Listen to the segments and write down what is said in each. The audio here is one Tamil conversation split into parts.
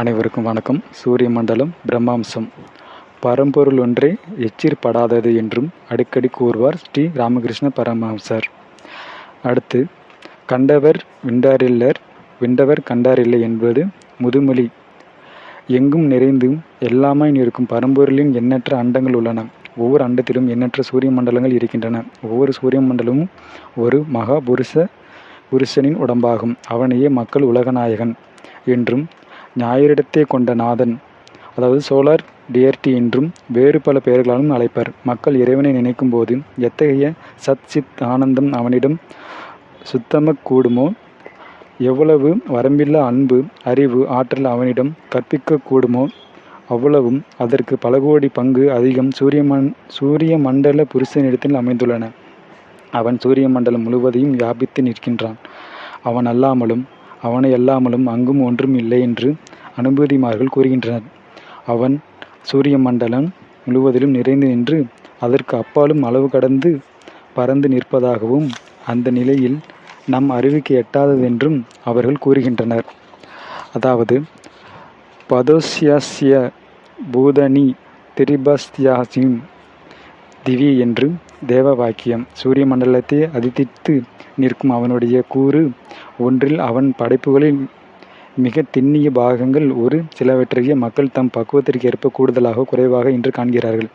அனைவருக்கும் வணக்கம். சூரிய மண்டலம் பிரம்மாம்சம். பரம்பொருள் ஒன்றே எச்சிற்படாதது என்றும் அடிக்கடி கூறுவார் ஸ்ரீ ராமகிருஷ்ண பரமஹம்சர். அடுத்து கண்டவர் விண்டாரில்லர் விண்டவர் கண்டாரில்லை என்பது முதுமொழி. எங்கும் நிறைந்தும் எல்லாமாய் இருக்கும் பரம்பொருளின் எண்ணற்ற அண்டங்கள் உள்ளன. ஒவ்வொரு அண்டத்திலும் எண்ணற்ற சூரிய மண்டலங்கள் இருக்கின்றன. ஒவ்வொரு சூரிய மண்டலமும் ஒரு மகா புருஷ புருஷனின் உடம்பாகும். அவனையே மக்கள் உலகநாயகன் என்றும் ஞாயிறிடத்தே கொண்ட நாதன். அதாவது சோலார் டியர்டி என்றும் வேறு பல பெயர்களாலும் அழைப்பர். மக்கள் இறைவனை நினைக்கும் போது எத்தகைய சத் சித் ஆனந்தம் அவனிடம் சுத்தமக் கூடுமோ? எவ்வளவு வரம்பில்லா அன்பு அறிவு ஆற்றல் அவனிடம் கற்பிக்க கூடுமோ? அவ்வளவும் அதற்கு பல கோடி பங்கு அதிகம் சூரிய மண் சூரிய மண்டல புருஷனிடத்தில் அமைந்துள்ளன. அவன் சூரிய மண்டலம் முழுவதையும் வியாபித்து நிற்கின்றான். அவன் அல்லாமலும் அவனை அல்லாமலும் அங்கும் ஒன்றும் இல்லை என்று அனுபூதிமார்கள் கூறுகின்றனர். அவன் சூரிய மண்டலம் முழுவதிலும் நிறைந்து நின்று அதற்கு அப்பாலும் அளவு கடந்து பறந்து நிற்பதாகவும் அந்த நிலையில் நம் அறிவுக்கு எட்டாததென்றும் அவர்கள் கூறுகின்றனர். அதாவது பதோஸ்யாஸ்ய பூதனி திரிபஸ்தியாசிம் திவி என்று தேவ வாக்கியம். சூரிய மண்டலத்தை அதித்தித்து நிற்கும் அவனுடைய கூறு ஒன்றில் அவன் படைப்புகளில் மிக திண்ணிய பாகங்கள் ஒரு சிலவற்றையே மக்கள் தம் பக்குவத்திற்கு ஏற்ப கூடுதலாக குறைவாக இன்று காண்கிறார்கள்.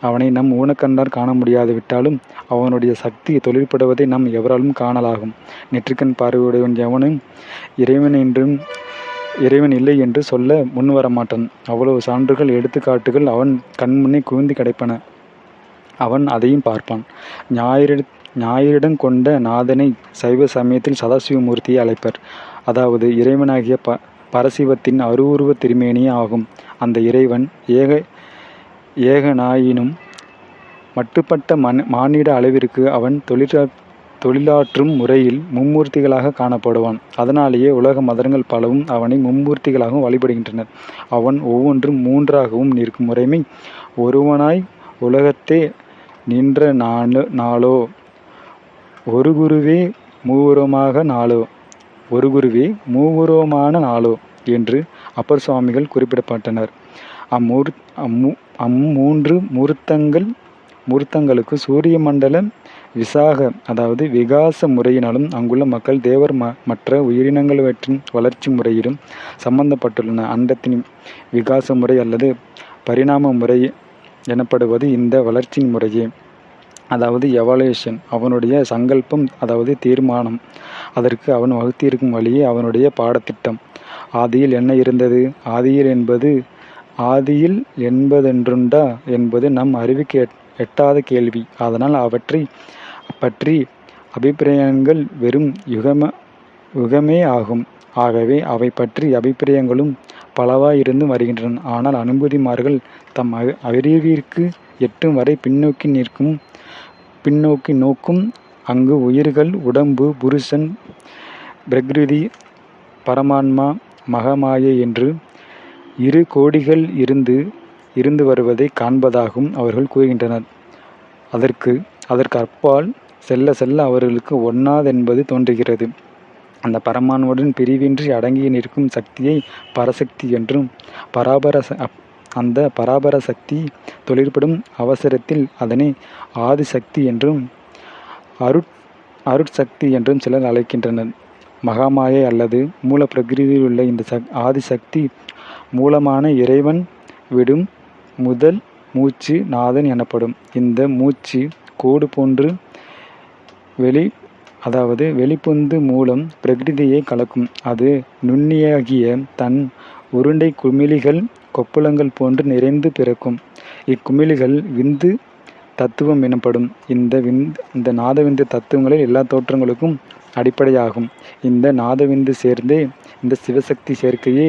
அவனை நம் ஊனக்கண்டார் காண முடியாது விட்டாலும் அவனுடைய சக்தி தொழிற்படுவதை நாம் எவராலும் காணலாகும். நெற்றிக்கண் பார்வையுடையவன் எவனும் இறைவன் என்றும் இறைவன் இல்லை என்று சொல்ல முன்வரமாட்டான் அவ்வளவு சான்றுகள் எடுத்துக்காட்டுகள் அவன் கண்முன்னே குவிந்து கிடைப்பன. அவன் அதையும் பார்ப்பான். ஞாயிறு ஞாயிறிடம் கொண்ட நாதனை சைவ சமயத்தில் சதாசிவமூர்த்தியை அழைப்பர். அதாவது இறைவனாகிய ப பரசிவத்தின் அருவுருவ திருமேனியே ஆகும். அந்த இறைவன் ஏக ஏகனாயினும் மட்டுப்பட்ட மன் மானிட அளவிற்கு அவன் தொழிலா தொழிலாற்றும் முறையில் மும்மூர்த்திகளாக காணப்படுவான். அதனாலேயே உலக மதங்கள் பலவும் அவனை மும்மூர்த்திகளாகவும் வழிபடுகின்றனர் அவன் ஒவ்வொன்றும் மூன்றாகவும் நிற்கும். முறைமை ஒருவனாய் உலகத்தே நின்ற நாளோ நாளோ ஒரு குருவே மூவுரமாக நாளோ ஒரு குருவே மூவுருவமான நாளோ என்று அப்பர் சுவாமிகள் குறிப்பிடப்பட்டனர். அம்மூர் அம்மூ அம்மூன்று மூர்த்தங்கள் மூர்த்தங்களுக்கு சூரிய மண்டல விசாக அதாவது விகாச முறையினாலும் அங்குள்ள மக்கள் தேவர் ம மற்ற உயிரினங்களவற்றின் வளர்ச்சி முறையிலும் சம்பந்தப்பட்டுள்ளன. அண்டத்தின் விகாச முறை அல்லது பரிணாம முறை எனப்படுவது இந்த வளர்ச்சி முறையே. அதாவது எவல்யூஷன் அவனுடைய சங்கல்பம் அதாவது தீர்மானம். அதற்கு அவன் வகுத்திருக்கும் வழியே அவனுடைய பாடத்திட்டம். ஆதியில் என்ன இருந்தது? ஆதியில் என்பது ஆதியில் என்பதென்றுண்டா என்பது நம் அறிவுக்கு எட்டாத கேள்வி. அதனால் அவற்றை பற்றி அபிப்பிராயங்கள் வெறும் யுகம யுகமே ஆகும். ஆகவே அவை பற்றி அபிப்பிராயங்களும் பலவாயிருந்து வருகின்றன. ஆனால் அனுபூதிமார்கள் தம் அறிவிற்கு எட்டும் வரை பின்னோக்கி நிற்கும் பின்னோக்கி நோக்கும் அங்கு உயிர்கள் உடம்பு புருஷன் பிரகிருதி பரமான்மா மகமாயை என்று இரு கோடிகள் இருந்து இருந்து வருவதை காண்பதாகவும் அவர்கள் கூறுகின்றனர். அதற்கு அதற்கு அப்பால் செல்ல செல்ல அவர்களுக்கு ஒன்னாதென்பது தோன்றுகிறது. அந்த பரமானுடன் பிரிவின்றி அடங்கி நிற்கும் சக்தியை பரசக்தி என்றும் பராபர அந்த பராபர சக்தி தொழிற்படும் அவசரத்தில் அதனை ஆதிசக்தி என்றும் அருட் அருட்சக்தி என்றும் சிலர் அழைக்கின்றனர். மகாமாயை அல்லது மூல பிரகிருதியில் உள்ள இந்த சக் ஆதிசக்தி மூலமான இறைவன் விடும் முதல் மூச்சு நாதன் எனப்படும். இந்த மூச்சு கோடு போன்று வெளி அதாவது வெளிப்பொந்து மூலம் பிரகிருதியை கலக்கும். அது நுண்ணியாகிய தன் உருண்டை குமிழிகள் கொப்புளங்கள் போன்று நிறைந்து பிறக்கும். இக்குமிழிகள் விந்து தத்துவம் எனப்படும். இந்த விந்து இந்த நாதவிந்து தத்துவங்களில் எல்லா தோற்றங்களுக்கும் அடிப்படையாகும். இந்த நாதவிந்து சேர்ந்தே இந்த சிவசக்தி சேர்க்கையே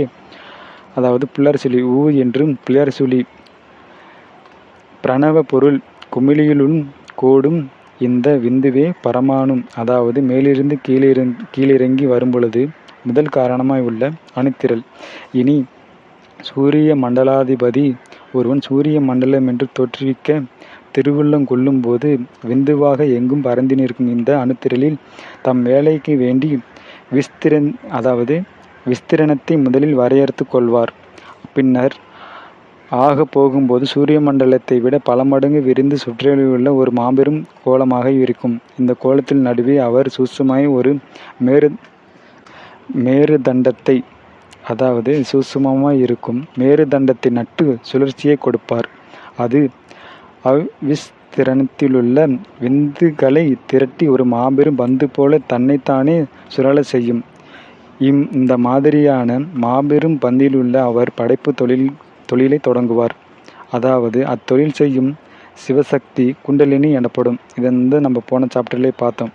அதாவது பிள்ளார் ஊ என்றும் பிள்ளையார் பிரணவ பொருள் குமிழியிலும் கோடும் இந்த விந்துவே பரமானும். அதாவது மேலிருந்து கீழிறங் கீழிறங்கி வரும்பொழுது முதல் காரணமாய் உள்ள அணுத்திரள். இனி சூரிய மண்டலாதிபதி ஒருவன் சூரிய மண்டலம் என்று தோற்றுவிக்க திருவுள்ளம் கொள்ளும்போது விந்துவாக எங்கும் பரந்து நிற்கும் இந்த அணுத்திரளில் தம் வேலைக்கு வேண்டி விஸ்திரன் அதாவது விஸ்திரணத்தை முதலில் வரையறுத்து கொள்வார். பின்னர் ஆக போகும்போது சூரிய மண்டலத்தை விட பல மடங்கு விரிந்து சுற்றியுள்ள ஒரு மாபெரும் கோலமாக இருக்கும். இந்த கோலத்தில் நடுவே அவர் சூசமாய் ஒரு மேரு மேருதண்டத்தை அதாவது சூட்சுமமாய் இருக்கும் மேருதண்டத்தை நட்டு சுழற்சியை கொடுப்பார். அது அவிஸ்திரணத்திலுள்ள விந்துகளை திரட்டி ஒரு மாபெரும் பந்து போல தன்னைத்தானே சுழலச் செய்யும். இம் இந்த மாதிரியான மாபெரும் பந்திலுள்ள அவர் படைப்பு தொழில் தொழிலை தொடங்குவார். அதாவது அத்தொழில் செய்யும் சிவசக்தி குண்டலினி எனப்படும். இதை வந்து நம்ம போன சாப்டர்லேயே பார்த்தோம்.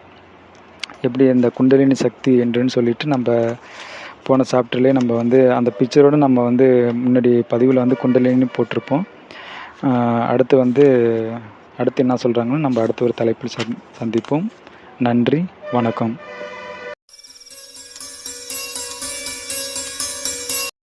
எப்படி இந்த குண்டலினி சக்தி என்றுன்னு சொல்லிட்டு நம்ம போன சாப்டர்லேயே நம்ம வந்து அந்த பிக்சரோடு நம்ம வந்து முன்னாடி பதிவில் வந்து குண்டலின்னு போட்டிருப்போம். அடுத்து வந்து அடுத்து என்ன சொல்கிறாங்கன்னு நம்ம அடுத்த ஒரு தலைப்பில் சந் சந்திப்போம். நன்றி வணக்கம்.